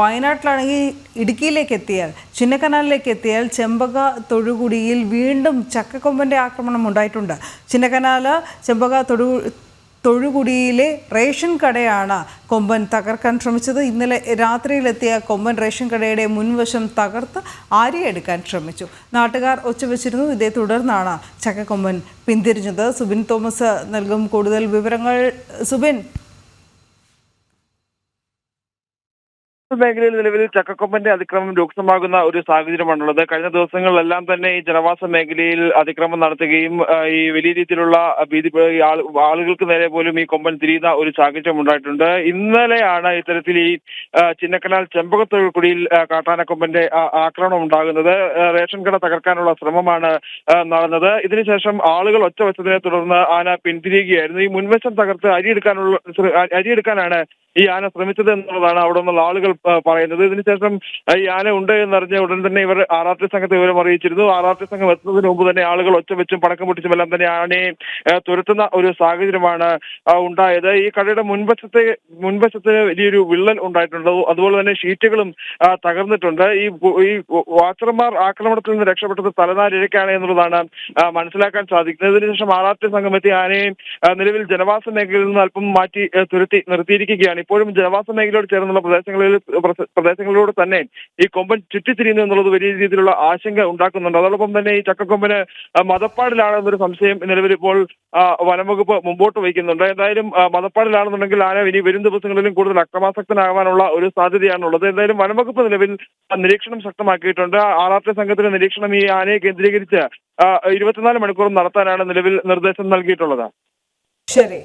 വയനാട്ടിലാണെങ്കിൽ ഇടുക്കിയിലേക്ക് എത്തിയാൽ ചിന്നക്കനാലിലേക്ക് എത്തിയാൽ ചെമ്പക തൊഴുകുടിയിൽ വീണ്ടും ചക്കക്കൊമ്പന്റെ ആക്രമണം ഉണ്ടായിട്ടുണ്ട്. ചിന്നക്കനാൽ ചെമ്പക തൊഴു തൊഴുകുടിയിലെ റേഷൻ കടയാണ് കൊമ്പൻ തകർക്കാൻ ശ്രമിച്ചത്. ഇന്നലെ രാത്രിയിലെത്തിയ കൊമ്പൻ റേഷൻ കടയുടെ മുൻവശം തകർത്ത് ആരിയെടുക്കാൻ ശ്രമിച്ചു. നാട്ടുകാർ ഒച്ചവെച്ചിരുന്നു. ഇതേ തുടർന്നാണ് ചക്കക്കൊമ്പൻ പിന്തിരിഞ്ഞത്. സുബിൻ തോമസ് നൽകും കൂടുതൽ വിവരങ്ങൾ. സുബിൻ മേഖലയിൽ നിലവിൽ ചക്കക്കൊമ്പന്റെ അതിക്രമം രൂക്ഷമാകുന്ന ഒരു സാഹചര്യമാണുള്ളത്. കഴിഞ്ഞ ദിവസങ്ങളിലെല്ലാം തന്നെ ഈ ജനവാസ മേഖലയിൽ അതിക്രമം നടത്തുകയും ഈ വലിയ രീതിയിലുള്ള ഭീതി ആളുകൾക്ക് നേരെ പോലും ഈ കൊമ്പൻ തിരിയുന്ന ഒരു സാഹചര്യം ഉണ്ടായിട്ടുണ്ട്. ഇന്നലെയാണ് ഇത്തരത്തിൽ ഈ ചിന്നക്കനാൽ ചെമ്പകത്തൊഴുക്കുടിയിൽ കാട്ടാനക്കൊമ്പന്റെ ആക്രമണം ഉണ്ടാകുന്നത്. റേഷൻ കട തകർക്കാനുള്ള ശ്രമമാണ് നടന്നത്. ഇതിനുശേഷം ആളുകൾ ഒറ്റ വെച്ചതിനെ തുടർന്ന് ആന പിന്തിരിയുകയായിരുന്നു. ഈ മുൻവശം തകർത്ത് അരിയെടുക്കാനുള്ള അരിയെടുക്കാനാണ് ഈ ആന ശ്രമിച്ചത് എന്നുള്ളതാണ് അവിടെ നിന്നുള്ള ആളുകൾ പറയുന്നത്. ഇതിനുശേഷം ഈ ആന ഉണ്ട് എന്നറിഞ്ഞ ഉടൻ തന്നെ ഇവർ ആർ ആർ ടി സംഘത്തെ വിവരം അറിയിച്ചിരുന്നു. ആർ ആർ ടി സംഘം എത്തുന്നതിന് മുമ്പ് തന്നെ ആളുകൾ ഒച്ച വെച്ചും പടക്കം പൊട്ടിച്ചും എല്ലാം തന്നെ ആനയെ തുരത്തുന്ന ഒരു സാഹചര്യമാണ് ഉണ്ടായത്. ഈ കടയുടെ മുൻവശത്തെ മുൻവശത്ത് വലിയൊരു വിള്ളൽ ഉണ്ടായിട്ടുണ്ട്. അതുപോലെ തന്നെ ഷീറ്റുകളും തകർന്നിട്ടുണ്ട്. ഈ ഈ വാച്ചർമാർ ആക്രമണത്തിൽ നിന്ന് രക്ഷപ്പെട്ടത് തലനാരിഴക്കാണ് എന്നുള്ളതാണ് മനസ്സിലാക്കാൻ സാധിക്കുന്നത്. ഇതിനുശേഷം ആർ ആർ ടി സംഘം എത്തി ആനയെ നിലവിൽ ജനവാസ മേഖലയിൽ നിന്ന് അല്പം മാറ്റി തുരത്തി നിർത്തിയിരിക്കുകയാണ്. ഇപ്പോഴും ജനവാസ മേഖലയോട് ചേർന്നുള്ള പ്രദേശങ്ങളിൽ പ്രദേശങ്ങളിലൂടെ തന്നെ ഈ കൊമ്പൻ ചുറ്റിത്തിരിയുന്നു എന്നുള്ളത് വലിയ രീതിയിലുള്ള ആശങ്ക ഉണ്ടാക്കുന്നുണ്ട്. അതോടൊപ്പം തന്നെ ഈ ചക്കക്കൊമ്പന് മതപ്പാടിലാണെന്നൊരു സംശയം നിലവിൽ ഇപ്പോൾ വനംവകുപ്പ് മുമ്പോട്ട് വയ്ക്കുന്നുണ്ട്. എന്തായാലും മതപ്പാടിലാണെന്നുണ്ടെങ്കിൽ ആന ഇനി വരും ദിവസങ്ങളിലും കൂടുതൽ അക്രമാസക്തനാകാനുള്ള ഒരു സാധ്യതയാണുള്ളത്. എന്തായാലും വനംവകുപ്പ് നിലവിൽ നിരീക്ഷണം ശക്തമാക്കിയിട്ടുണ്ട്. ആർ ആർ ടി സംഘത്തിന്റെ നിരീക്ഷണം ഈ ആനയെ കേന്ദ്രീകരിച്ച് ഇരുപത്തിനാല് മണിക്കൂറും നടത്താനാണ് നിലവിൽ നിർദ്ദേശം നൽകിയിട്ടുള്ളത്. ശരി.